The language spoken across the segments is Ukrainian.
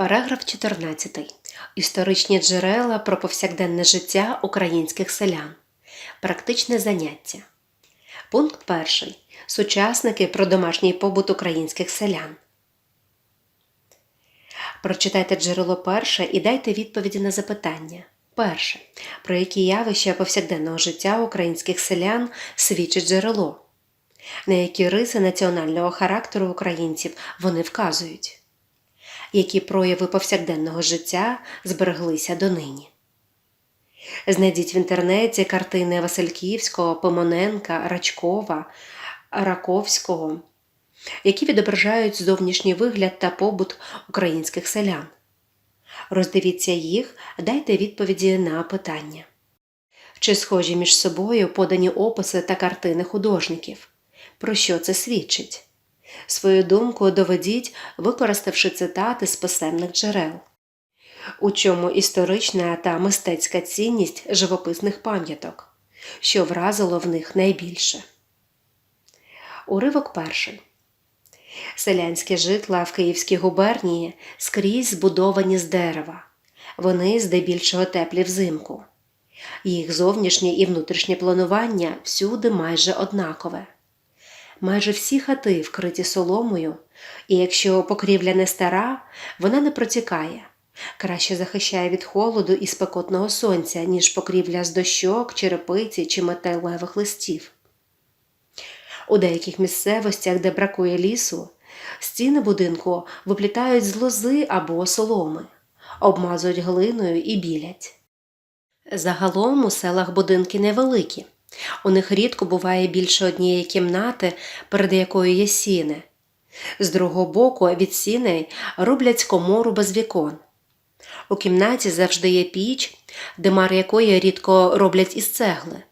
Параграф 14. Історичні джерела про повсякденне життя українських селян. Практичне заняття. Пункт 1. Сучасники про домашній побут українських селян. Прочитайте джерело перше і дайте відповіді на запитання. Перше. Про які явища повсякденного життя українських селян свідчить джерело? На які риси національного характеру українців вони вказують? Які прояви повсякденного життя збереглися донині. Знайдіть в інтернеті картини Васильківського, Пимоненка, Рачкова, Раковського, які відображають зовнішній вигляд та побут українських селян. Роздивіться їх, дайте відповіді на питання. Чи схожі між собою подані описи та картини художників? Про що це свідчить? Свою думку доведіть, використавши цитати з писемних джерел. У чому історична та мистецька цінність живописних пам'яток, що вразило в них найбільше. Уривок перший. Селянські житла в Київській губернії скрізь збудовані з дерева. Вони здебільшого теплі взимку. Їх зовнішнє і внутрішнє планування всюди майже однакове майже всі хати вкриті соломою, і якщо покрівля не стара, вона не протікає, краще захищає від холоду і спекотного сонця, ніж покрівля з дощок, черепиці чи металевих листів. У деяких місцевостях, де бракує лісу, стіни будинку виплітають з лози або соломи, обмазують глиною і білять. Загалом у селах будинки невеликі. У них рідко буває більше однієї кімнати, перед якою є сіни. З другого боку від сіней роблять комору без вікон. У кімнаті завжди є піч, димар якої рідко роблять із цегли.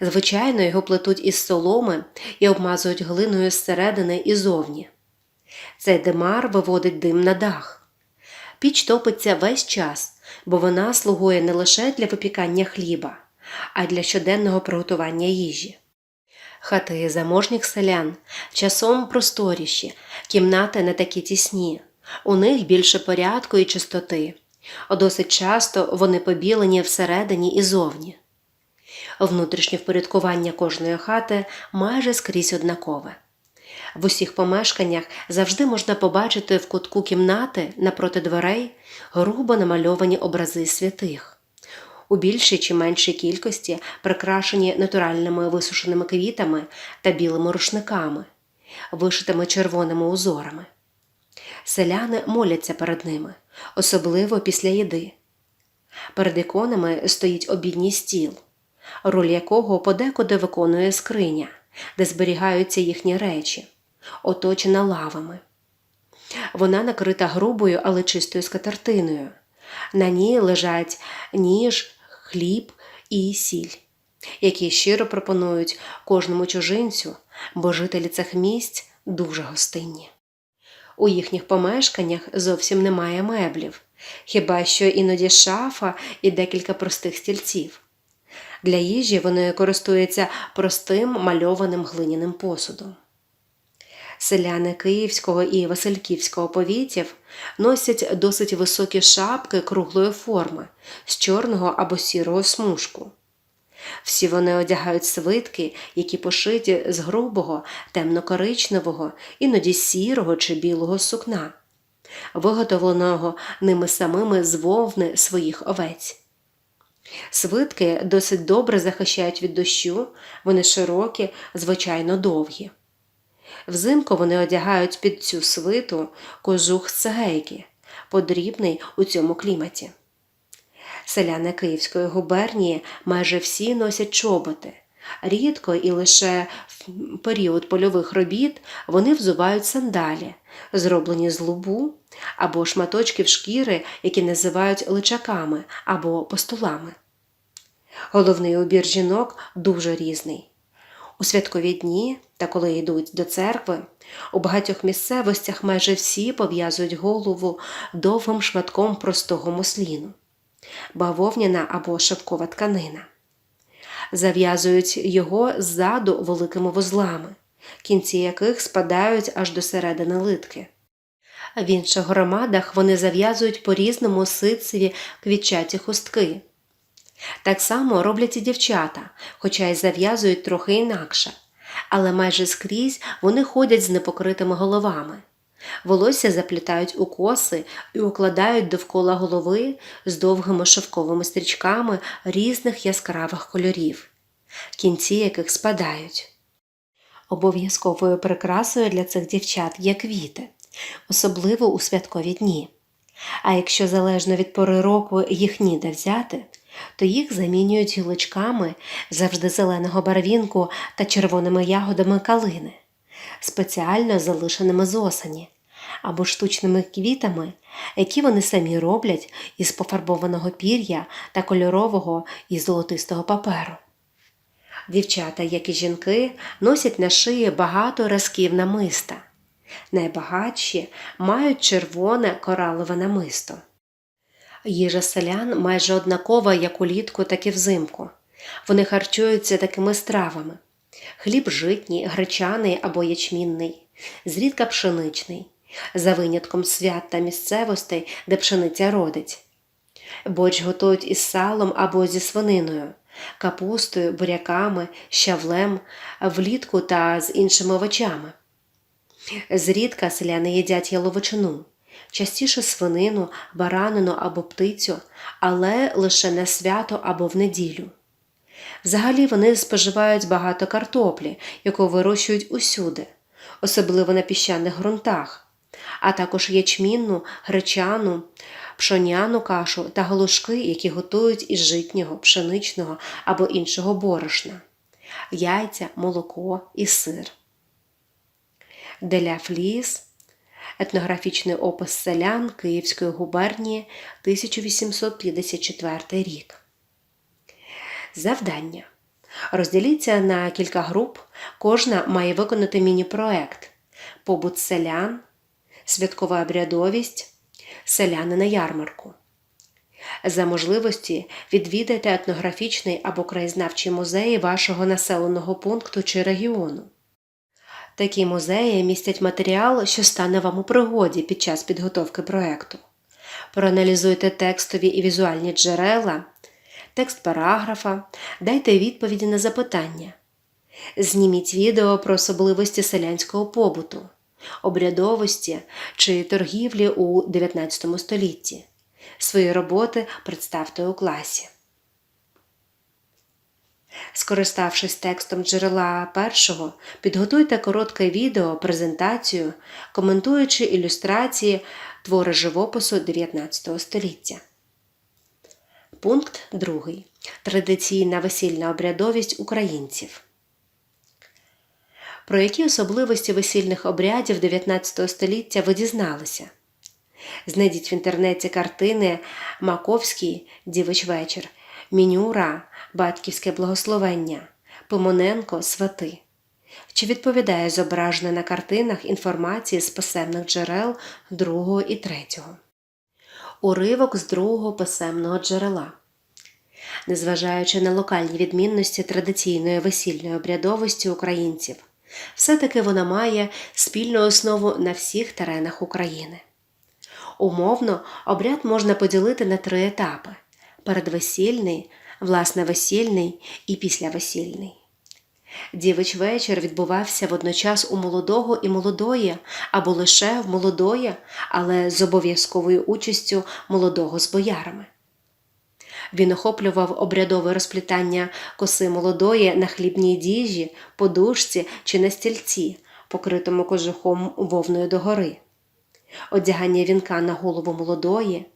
Звичайно, його плетуть із соломи і обмазують глиною зсередини і зовні. Цей димар виводить дим на дах. Піч топиться весь час, бо вона слугує не лише для випікання хліба а для щоденного приготування їжі. Хати заможніх селян часом просторіші, кімнати не такі тісні, у них більше порядку і чистоти, досить часто вони побілені всередині і зовні. Внутрішнє впорядкування кожної хати майже скрізь однакове. В усіх помешканнях завжди можна побачити в кутку кімнати напроти дверей грубо намальовані образи святих у більшій чи меншій кількості прикрашені натуральними висушеними квітами та білими рушниками, вишитими червоними узорами. Селяни моляться перед ними, особливо після їди. Перед іконами стоїть обідній стіл, роль якого подекуди виконує скриня, де зберігаються їхні речі, оточена лавами. Вона накрита грубою, але чистою скатертиною. На ній лежать ніж, хліб і сіль, які щиро пропонують кожному чужинцю, бо жителі цих місць дуже гостинні. У їхніх помешканнях зовсім немає меблів, хіба що іноді шафа і декілька простих стільців. Для їжі вони користуються простим мальованим глиняним посудом. Селяни Київського і Васильківського повітів носять досить високі шапки круглої форми з чорного або сірого смужку. Всі вони одягають свитки, які пошиті з грубого, темно-коричневого, іноді сірого чи білого сукна, виготовленого ними самими з вовни своїх овець. Свитки досить добре захищають від дощу, вони широкі, звичайно довгі. Взимку вони одягають під цю свиту кожух з цегейки, подрібний у цьому кліматі. Селяни Київської губернії майже всі носять чоботи. Рідко і лише в період польових робіт вони взувають сандалі, зроблені з лубу або шматочків шкіри, які називають личаками або постулами. Головний убір жінок дуже різний. У святкові дні та коли йдуть до церкви, у багатьох місцевостях майже всі пов'язують голову довгим шматком простого мусліну, бавовняна або шовкова тканина. Зав'язують його ззаду великими вузлами, кінці яких спадають аж до середини литки. В інших громадах вони зав'язують по-різному ситцеві квітчаті хустки. Так само роблять і дівчата, хоча й зав'язують трохи інакше, але майже скрізь вони ходять з непокритими головами. Волосся заплітають у коси і укладають довкола голови з довгими шовковими стрічками різних яскравих кольорів, кінці яких спадають. Обов'язковою прикрасою для цих дівчат є квіти, особливо у святкові дні. А якщо залежно від пори року їх ніде взяти, то їх замінюють гілочками завжди зеленого барвінку та червоними ягодами калини, спеціально залишеними з осені, або штучними квітами, які вони самі роблять із пофарбованого пір'я та кольорового і золотистого паперу. Дівчата, як і жінки, носять на шиї багато разків намиста. Найбагатші мають червоне коралове намисто. Їжа селян майже однакова як улітку, так і взимку. Вони харчуються такими стравами: хліб житній, гречаний або ячмінний, зрідка пшеничний, за винятком свят та місцевостей, де пшениця родить. Борщ готують із салом або зі свининою, капустою, буряками, щавлем, влітку та з іншими овочами. Зрідка селяни їдять яловичину, частіше свинину, баранину або птицю, але лише на свято або в неділю. Взагалі вони споживають багато картоплі, яку вирощують усюди, особливо на піщаних ґрунтах, а також ячмінну, гречану, пшоняну кашу та галушки, які готують із житнього, пшеничного або іншого борошна, яйця, молоко і сир. Деля Фліс, етнографічний опис селян Київської губернії 1854 рік. Завдання. Розділіться на кілька груп, кожна має виконати міні-проект Побут селян, святкова обрядовість, селяни на ярмарку. За можливості відвідайте етнографічний або краєзнавчий музеї вашого населеного пункту чи регіону. Такі музеї містять матеріал, що стане вам у пригоді під час підготовки проекту. Проаналізуйте текстові і візуальні джерела, текст параграфа, дайте відповіді на запитання. Зніміть відео про особливості селянського побуту, обрядовості чи торгівлі у 19 столітті. Свої роботи представте у класі. Скориставшись текстом джерела першого, підготуйте коротке відео, презентацію, коментуючи ілюстрації твори живопису 19 століття. Пункт 2. Традиційна весільна обрядовість українців. Про які особливості весільних обрядів 19 століття ви дізналися? Знайдіть в інтернеті картини Маковський Дівич вечір, Мінюра Батьківське благословення, Пимоненко Свати. Чи відповідає зображене на картинах інформації з писемних джерел другого і третього? Уривок з другого писемного джерела. Незважаючи на локальні відмінності традиційної весільної обрядовості українців, все-таки вона має спільну основу на всіх теренах України. Умовно, обряд можна поділити на три етапи: передвесільний, власне весільний і післявесільний. Дівич вечір відбувався водночас у молодого і молодої, або лише в молодої, але з обов'язковою участю молодого з боярами. Він охоплював обрядове розплітання коси молодої на хлібній діжі, подушці чи на стільці, покритому кожухом вовною догори, одягання вінка на голову молодої,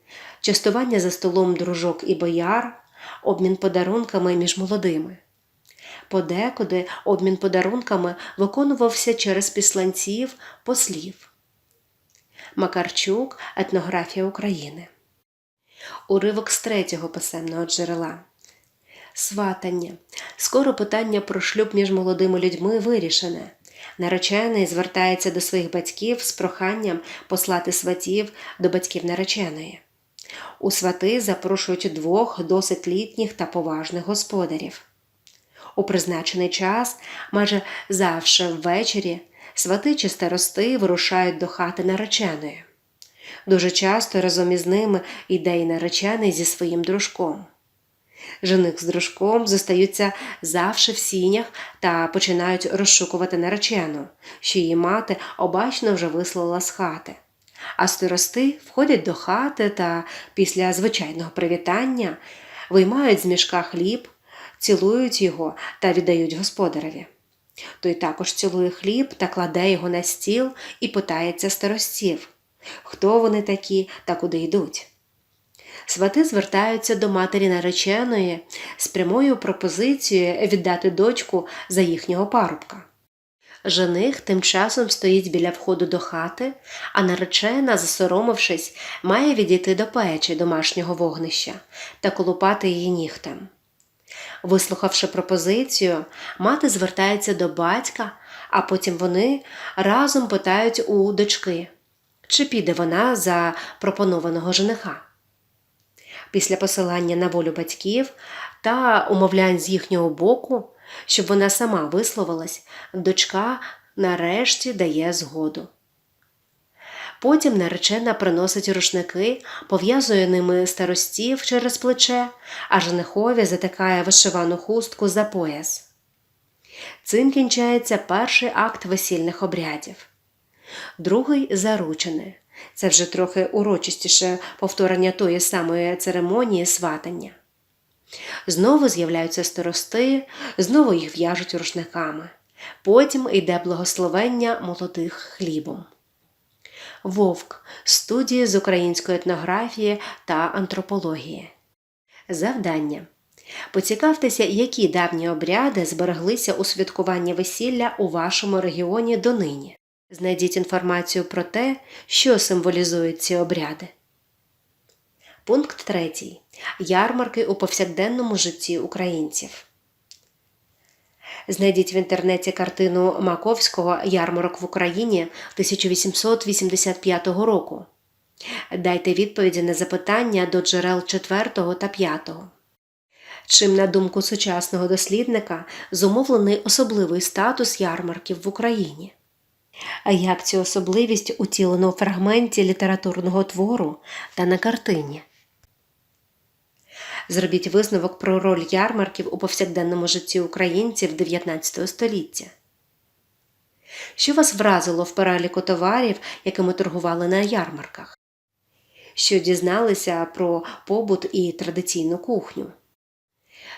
частування за столом дружок і бояр, обмін подарунками між молодими. Подекуди обмін подарунками виконувався через післанців послів. Макарчук Етнографія України. Уривок з третього писемного джерела. Сватання. Скоро питання про шлюб між молодими людьми вирішене. Наречений звертається до своїх батьків з проханням послати сватів до батьків нареченої. У свати запрошують двох досить літніх та поважних господарів. У призначений час, майже завше ввечері, свати чи старости вирушають до хати нареченої. Дуже часто разом із ними йде й наречений зі своїм дружком. Жених з дружком зостаються завше в сінях та починають розшукувати наречену, що її мати обачно вже вислала з хати. А старости входять до хати та після звичайного привітання виймають з мішка хліб, цілують його та віддають господареві. Той також цілує хліб та кладе його на стіл і питається старостів, хто вони такі та куди йдуть. Свати звертаються до матері нареченої з прямою пропозицією віддати дочку за їхнього парубка. Жених тим часом стоїть біля входу до хати, а наречена, засоромившись, має відійти до печі домашнього вогнища та колупати її нігтем. Вислухавши пропозицію, мати звертається до батька, а потім вони разом питають у дочки, чи піде вона за пропонованого жениха. Після посилання на волю батьків та умовлянь з їхнього боку, щоб вона сама висловилась, дочка нарешті дає згоду. Потім наречена приносить рушники, пов'язує ними старостів через плече, а женихові затикає вишивану хустку за пояс. Цим кінчається перший акт весільних обрядів. Другий заручене. Це вже трохи урочистіше повторення тої самої церемонії сватання. Знову з'являються старости, знову їх в'яжуть рушниками. Потім йде благословення молодих хлібом. Вовк студії з української етнографії та антропології. Завдання. Поцікавтеся, які давні обряди збереглися у святкуванні весілля у вашому регіоні донині. Знайдіть інформацію про те, що символізують ці обряди. Пункт 3. Ярмарки у повсякденному житті українців. Знайдіть в інтернеті картину Маковського Ярмарок в Україні 1885 року. Дайте відповіді на запитання до джерел 4 та 5. Чим, на думку сучасного дослідника, зумовлений особливий статус ярмарків в Україні? А як цю особливість утілено у фрагменті літературного твору та на картині? Зробіть висновок про роль ярмарків у повсякденному житті українців 19 століття. Що вас вразило в переліку товарів, якими торгували на ярмарках? Що дізналися про побут і традиційну кухню?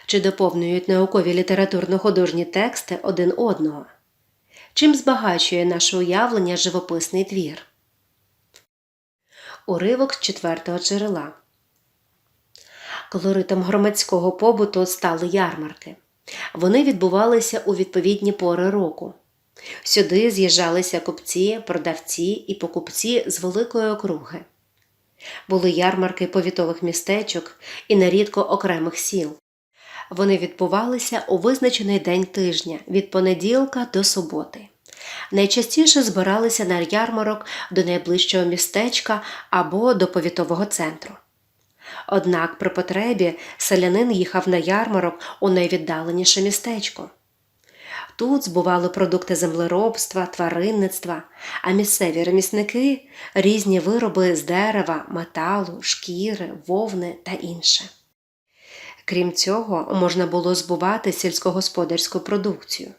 Чи доповнюють наукові літературно-художні тексти один одного? Чим збагачує наше уявлення живописний твір? Уривок з четвертого джерела. Колоритом громадського побуту стали ярмарки. Вони відбувалися у відповідні пори року. Сюди з'їжджалися купці, продавці і покупці з великої округи. Були ярмарки повітових містечок і нерідко окремих сіл. Вони відбувалися у визначений день тижня від понеділка до суботи. Найчастіше збиралися на ярмарок до найближчого містечка або до повітового центру. Однак при потребі селянин їхав на ярмарок у найвіддаленіше містечко. Тут збували продукти землеробства, тваринництва, а місцеві ремісники різні вироби з дерева, металу, шкіри, вовни та інше. Крім цього, можна було збувати сільськогосподарську продукцію,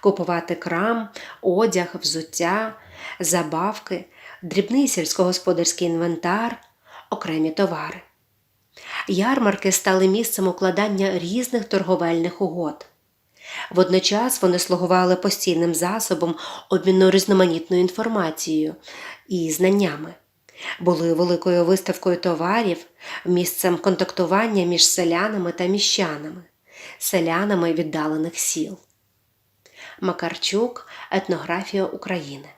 купувати крам, одяг, взуття, забавки, дрібний сільськогосподарський інвентар, окремі товари. Ярмарки стали місцем укладання різних торговельних угод. Водночас вони слугували постійним засобом обміну різноманітною інформацією і знаннями, були великою виставкою товарів, місцем контактування між селянами та міщанами, селянами віддалених сіл. Макарчук Етнографія України.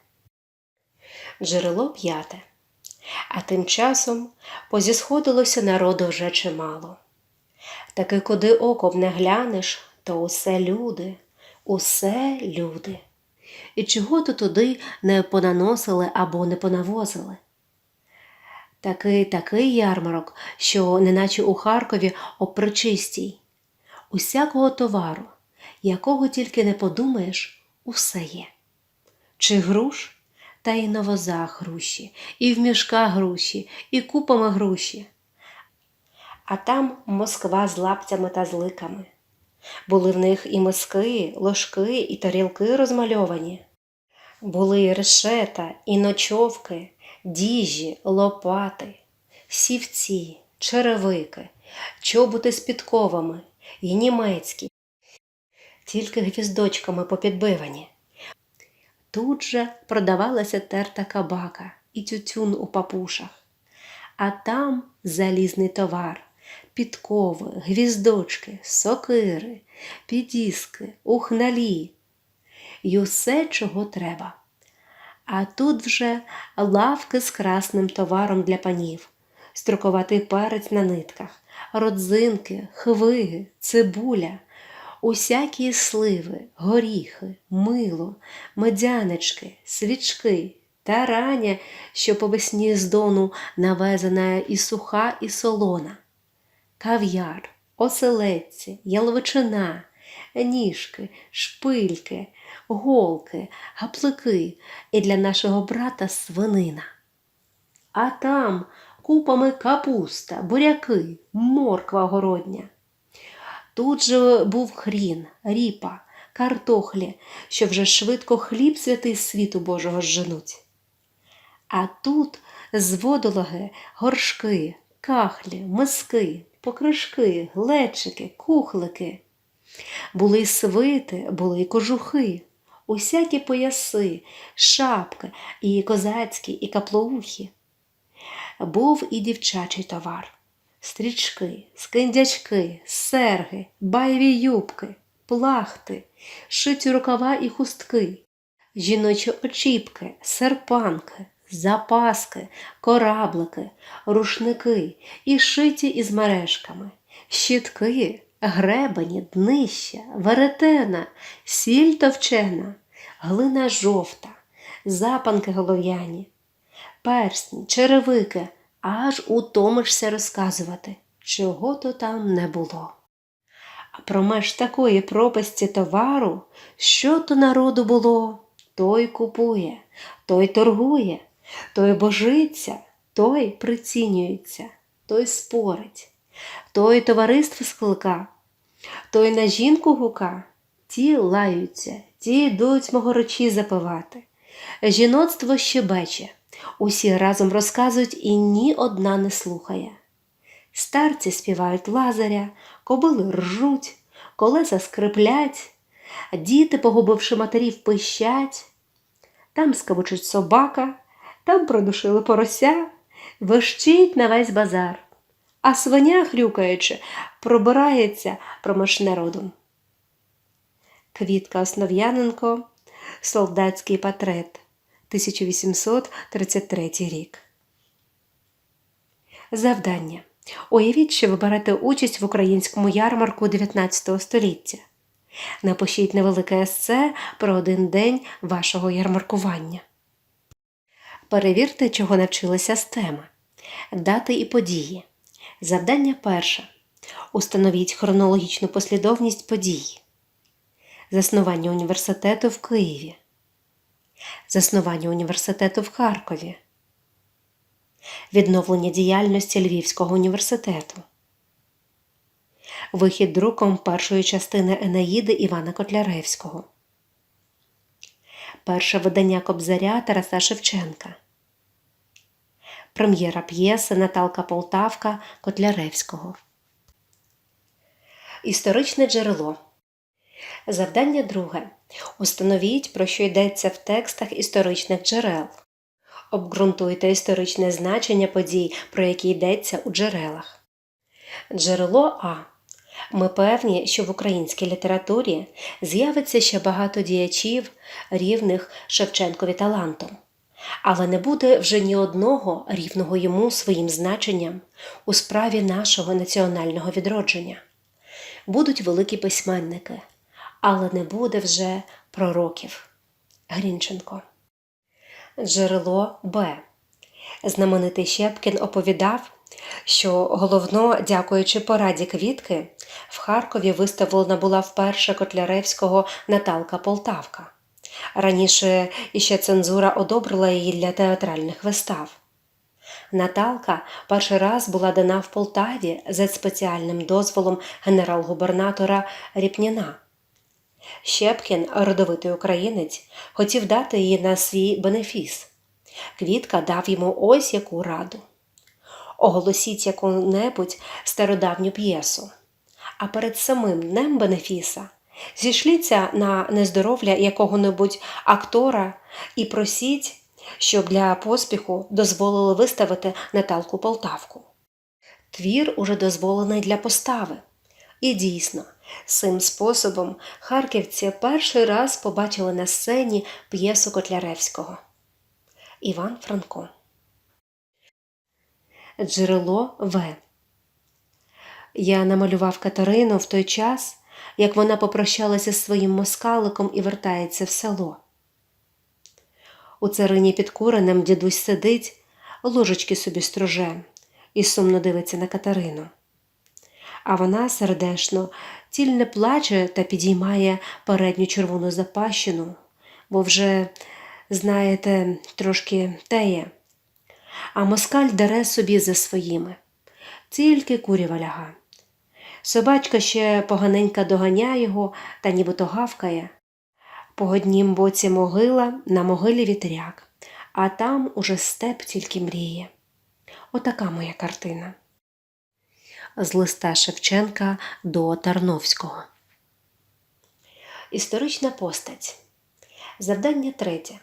Джерело п'яте. А тим часом позісходилося народу вже чимало. Таки куди оком не глянеш, то усе люди, усе люди. І чого то туди не понаносили або не понавозили. Такий такий ярмарок, що неначе у Харкові опричистій. Усякого товару, якого тільки не подумаєш, усе є. Чи груш, та й на возах груші, і в мішках груші, і купами груші. А там Москва з лаптями та зликами. Були в них і миски, ложки, і тарілки розмальовані. Були і решета, і ночовки, діжі, лопати, сівці, черевики, чоботи з підковами, і німецькі, тільки гвіздочками попідбивані. Тут же продавалася терта кабака і тютюн у папушах, а там залізний товар, підкови, гвіздочки, сокири, підіски, ухналі й усе, чого треба. А тут вже лавки з красним товаром для панів, строкуватий перець на нитках, родзинки, хвиги, цибуля, усякі сливи, горіхи, мило, медянички, свічки, тараня, що по весні з дону навезена і суха, і солона, кав'яр, оселедці, яловичина, ніжки, шпильки, голки, гаплики і для нашого брата свинина. А там купами капуста, буряки, морква городня. Тут же був хрін, ріпа, картохлі, що вже швидко хліб святий світу Божого зженуть. А тут з водологи горшки, кахлі, миски, покришки, глечики, кухлики. Були й свити, були й кожухи, усякі пояси, шапки, і козацькі, і каплоухі. Був і дівчачий товар стрічки, скиндячки, серги, байві юбки, плахти, шиті рукава і хустки, жіночі очіпки, серпанки, запаски, кораблики, рушники і шиті із мережками, щітки, гребені, днища, веретена, сіль товчена, глина жовта, запанки голов'яні, персні, черевики, аж утомишся розказувати, чого то там не було. А промеж такої пропасті товару, що то народу було, той купує, той торгує, той божиться, той прицінюється, той спорить, той товариство склика, той на жінку гука, ті лаються, ті йдуть могорочі запивати. Жіноцтво щебече, усі разом розказують і ні одна не слухає. Старці співають лазаря, кобили ржуть, колеса скриплять, діти, погубивши матерів, пищать, там скавучить собака, там продушили порося, вищить на весь базар, а свиня, хрюкаючи, пробирається проміж народом. Квітка Основ'яненко, Солдатський портрет, 1833 рік. Завдання. Уявіть, що ви берете участь в українському ярмарку 19 століття. Напишіть невелике есе про один день вашого ярмаркування. Перевірте, чого навчилися з теми. Дати і події. Завдання перше. Установіть хронологічну послідовність подій. Заснування університету в Києві. Заснування університету в Харкові. Відновлення діяльності Львівського університету. Вихід друком першої частини Енеїди Івана Котляревського. Перше видання Кобзаря Тараса Шевченка. Прем'єра п'єси Наталка Полтавка Котляревського. Історичне джерело. Завдання друге. Установіть, про що йдеться в текстах історичних джерел. Обґрунтуйте історичне значення подій, про які йдеться у джерелах. Джерело А. Ми певні, що в українській літературі з'явиться ще багато діячів, рівних Шевченкові талантом, але не буде вже ні одного рівного йому своїм значенням у справі нашого національного відродження. Будуть великі письменники, але не буде вже пророків. Грінченко. Джерело Б. Знаменитий Щепкін оповідав, що головно, дякуючи пораді квітки, в Харкові виставлена була вперше Котляревського Наталка Полтавка. Раніше іще цензура одобрила її для театральних вистав. Наталка перший раз була дана в Полтаві за спеціальним дозволом генерал-губернатора Ріпніна. Щепкін, родовитий українець, хотів дати її на свій бенефіс. Квітка дав йому ось яку раду. Оголосіть яку-небудь стародавню п'єсу. А перед самим днем бенефіса зійшліться на нездоров'я якого-небудь актора і просіть, щоб для поспіху дозволили виставити Наталку Полтавку. Твір уже дозволений для постави. І дійсно, цим способом харківці перший раз побачили на сцені п'єсу Котляревського. Іван Франко. Джерело В. Я намалював Катерину в той час, як вона попрощалася з своїм москаликом і вертається в село. У царині під куренем дідусь сидить, ложечки собі струже і сумно дивиться на Катерину. А вона сердешно тільне плаче та підіймає передню червону запащину, бо вже, знаєте, трошки теє. А москаль дере собі за своїми, тільки курява ляга. Собачка ще поганенька доганяє його та нібито гавкає. По однім боці могила, на могилі вітряк, а там уже степ тільки мріє. Отака моя картина. З листа Шевченка до Тарновського. Історична постать. Завдання третє.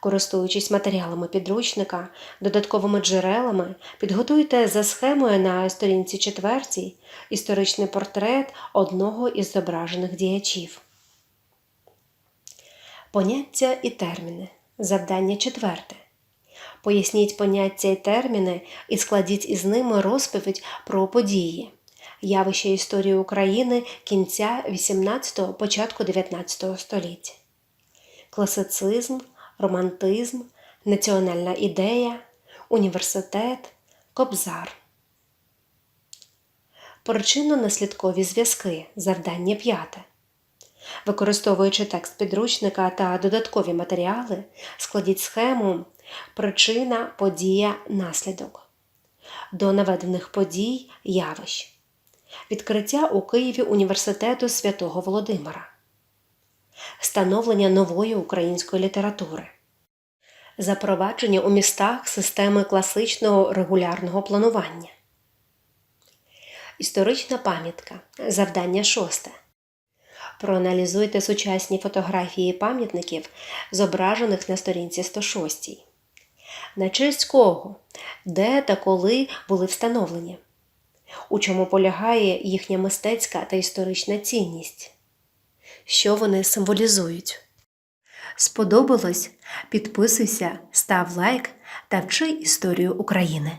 Користуючись матеріалами підручника, додатковими джерелами, підготуйте за схемою на сторінці четвертій історичний портрет одного із зображених діячів. Поняття і терміни. Завдання четверте. Поясніть поняття і терміни і складіть із ними розповідь про події, явища історії України кінця 18-го, початку 19 століття. Класицизм, романтизм, національна ідея, університет, кобзар. Причинно-наслідкові зв'язки. Завдання п'яте. Використовуючи текст підручника та додаткові матеріали, складіть схему причина, подія, наслідок. До наведених подій явищ. Відкриття у Києві університету святого Володимира. Становлення нової української літератури. Запровадження у містах системи класичного регулярного планування. Історична пам'ятка. Завдання шосте. Проаналізуйте сучасні фотографії пам'ятників, зображених на сторінці 106. На честь кого, де та коли були встановлені, у чому полягає їхня мистецька та історична цінність, що вони символізують. Сподобалось? Підписуйся, став лайк та вчи історію України.